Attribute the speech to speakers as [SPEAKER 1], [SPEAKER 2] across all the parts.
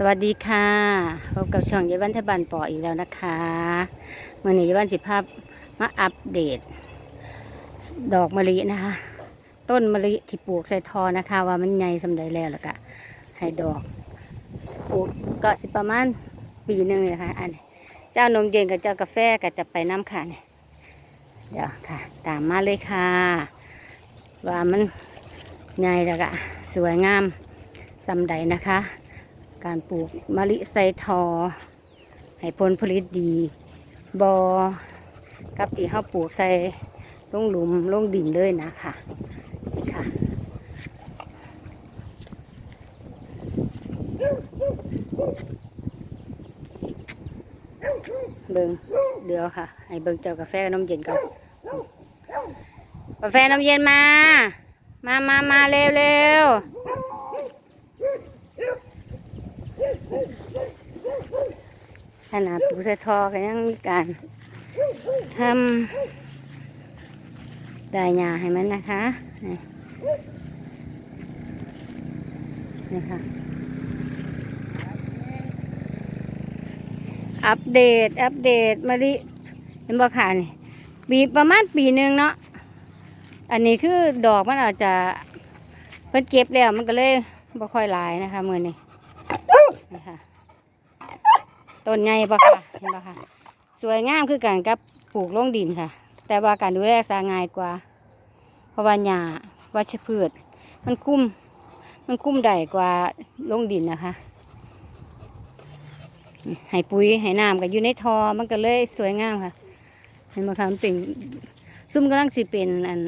[SPEAKER 1] สวัสดีค่ะพบกับช่องยายวันทบันปออีกแล้วนะคะเมื่อนี้ยายวันสิภาพมาอัปเดต ดอกมะลินะคะ ต้นมะลิที่ปลูกใส่ทอนะคะ ว่ามันใหญ่สำใดแล้วแล้วก็ให้ดอกปลูกก็สิประมาณปีหนึ่งเลยค่ะอันนี้เจ้านมเย็นกับเจ้ากาแฟก็จะไปน้ำค่ะเนี่ยเดี๋ยวค่ะ ตามมาเลยค่ะ ว่ามันใหญ่แล้วก็สวยงามสำใดนะคะ การปลูกมะลิไซทอให้ผลผลิตดีบอกับที่เขาปลูกใส่ลงหลุมลงดินเลยนะคะนี่ค่ะ เบิงเดี๋ยวค่ะ ให้เบิงเจ้ากาแฟน้ำเย็นก่อนกาแฟน้ำเย็นมา มามามาเร็วเร็ว ขนาดปูสะทอก็ยังมีการทำได้หญ้าให้มันนะคะนี่นี่ค่ะ อัปเดต อัปเดตมาดิเห็นบ่ค่ะนี่ปีประมาณปีหนึ่งเนาะ อันนี้คือดอกมันอาจจะเพิ่นเก็บแล้วมันก็เลยบ่ค่อยหลายนะคะมือนี้นี่ค่ะ ต้นใหญ่ปะค่ะเห็นปะค่ะสวยงามคือกันกับปลูกลงดินค่ะ แต่ว่าการดูแลสาง่ายกว่า เพราะว่าหญ้าวัชพืช มันคุ้มมันคุ้มได้กว่าลงดินนะคะให้ปุ๋ยให้น้ำก็อยู่ในทอมันก็เลยสวยงามค่ะ เห็นปะคะมันเป็นซุ่มกำลังสิเป็นอัน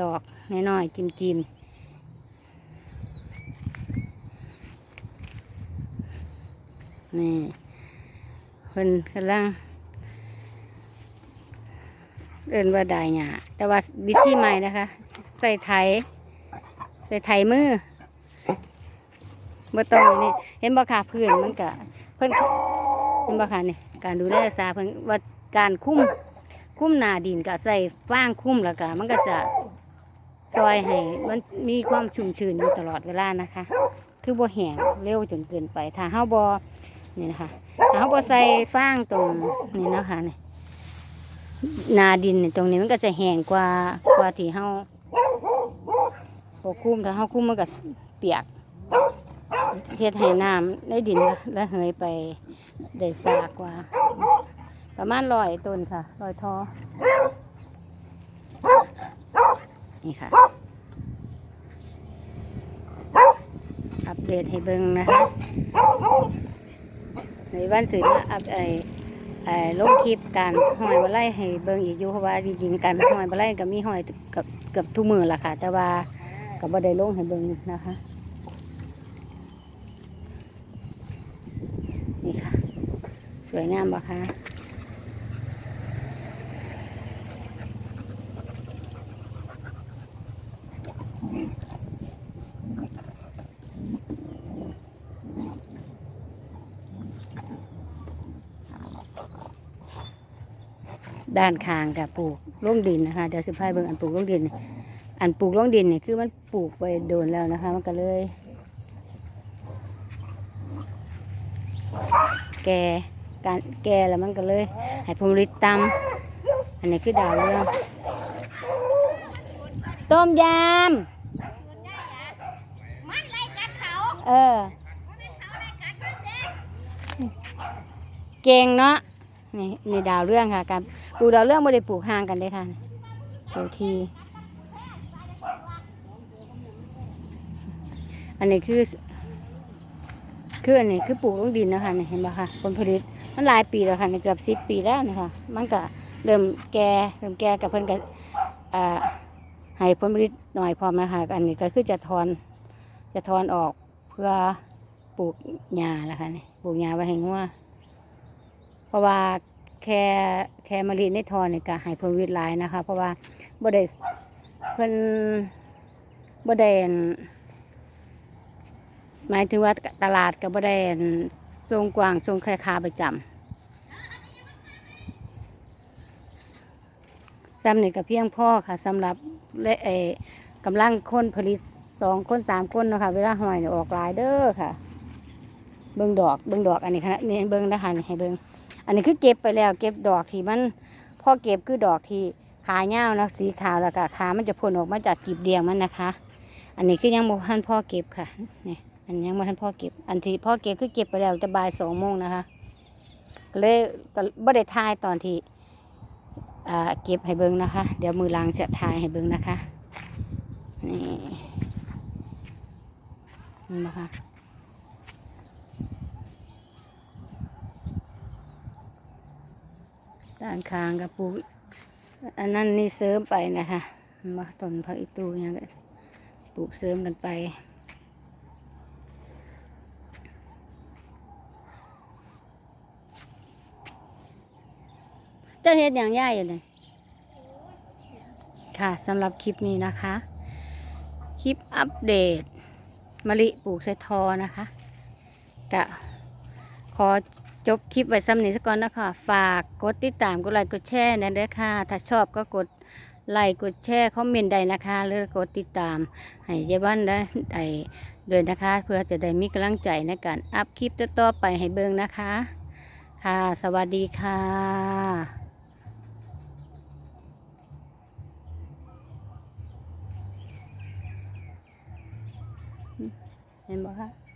[SPEAKER 1] ดอกน้อยๆกิมกิมๆนี่ พิ่นกำลังเอินว่าได้หยาแต่ว่าวิธีใหม่นะคะ ใส่ไถใส่ไถมือบ่ต้องนี่เห็นบ่ค่ะพื้นมันก็เพิ่นเห็นบ่ค่ะนี่การดูแลรักษาเพิ่นว่าการคุ้มคุ้มหนาดินก็ใส่ฟางคุ้มแล้วก็มันก็จะซอยให้มันมีความชุ่มชื้นอยู่ตลอดเวลานะคะ คือบ่แห้งเร็วจนเกินไปถ้าเฮาบ่นี่นะคะ เขาบอใส่ฟางตรงนี้นะคะนี่นาดินตรงนี้มันก็จะแห้งกว่ากว่าที่เขาโอคุ้มถ้าเขาคุ้มมันก็เปียกเทศให้น้ำได้ดินและเหยไปได้สากกว่า ประมาณร้อยต้นค่ะร้อยทอนี่ค่ะ อัปเดตให้เบิ่งนะคะ วันสื่อมาอัพไอไอลงคลิปการหอยบะไลให้เบิ่งอีกอยู่เพราะว่าจริงๆการหอยบะไลก็มีหอยกับเกือบทุกมือละค่ะ แต่ว่าก็บ่ได้ลงให้เบิ่งนะคะนี่ค่ะ สวยงามบ่คะ ด้านข้างกับปลูกลงดินนะคะเดี๋ยวสิพายเบิ่งอันปลูกลงดิน อันปลูกลงดินเนี่ยคือมันปลูกไปโดนแล้วนะคะ มันก็เลย แก่การแก่แล้วมันก็เลยให้ผลผลิตต่ำอันนี้คือดาวเรืองต้มยำเออ
[SPEAKER 2] มันเป็นเขาไล่กัดมันเด้
[SPEAKER 1] เก่งเนาะ นี่นี่ดาวเรื่องค่ะ การปลูกดาวเรื่องไม่ได้ปลูกห่างกันเลยค่ะปลูกที อันนี้คือคืออันนี้คือปลูกลงดินนะคะเห็นปะคะผลผลิตมันหลายปีแล้วค่ะเกือบสิบปีแล้วนะคะมันก็เริ่มแก่เริ่มแก่กับเพิ่นก็อ่าให้ผลผลิตหน่อยพร้อมนะคะอันนี้ก็คือจะถอนจะถอนออกเพื่อปลูกหญ้าละค่ะนี่ปลูกหญ้าไว้ให้งัว เพราะว่าแค่แค่มะลิในทอนี่ก็ให้ผลผลิตหลายนะคะ เพราะว่าบ่ได้เพิ่นบ่ได้หมายถึงว่าตลาดก็บ่ได้อั่นทรงกว้างทรงแค่คาประจำจำนี่ก็เพียงพ่อค่ะสำหรับและเออกำลังคนผลิตสองคนสามคนเนาะคะเวลาหอยเนี่ยออกลายเด้อค่ะ เบิ่งดอกเบิ่งดอกอันนี้ค่ะนี่เบิ่งนะคะนี่ให้เบิ่ง อันนี้คือเก็บไปแล้ว เก็บดอกที่มันพอเก็บคือดอกที่ขาเหี่ยวนะสีขาวแล้วก็ขามันจะพ่นออกมาจากกีบเดียงมันนะคะ อันนี้คือยังบ่ทันพ่อเก็บค่ะนี่อันนี้ยังบ่ทันพ่อเก็บ อันที่พ่อเก็บคือเก็บไปแล้วจะบ่ายสองโมงนะคะก็เลยก็บ่ได้ทายตอนที่เก็บให้เบิ่งนะคะ เดี๋ยวมือล้างจะทายให้เบิ่งนะคะนี่นี่นะคะ ด้านข้างกับปลูกอันนั้นนี่เสริมไปนะคะมาต้นผักอีตูอยังก็ปลูกเสริมกันไปเจ้าเฮ็ดอย่างย่ายอยู่เลยค่ะสำหรับคลิปนี้นะคะ คลิปอัปเดตมะลิปลูกไซทอนะคะกะขอ จบคลิปไว้ซ้ำนี้สักก่อนนะคะ ฝากกดติดตามกดไลค์กดแชร์นะเด้ค่ะ ถ้าชอบก็กดไลค์กดแชร์คอมเมนต์ได้นะคะ หรือกดติดตาม ให้ยายบ้านได้ได้ด้วยนะคะ เพื่อจะได้มีกำลังใจในการอัพคลิปต่อๆไปให้เบิ่งนะคะ ค่ะ สวัสดีค่ะเห็นบ่คะ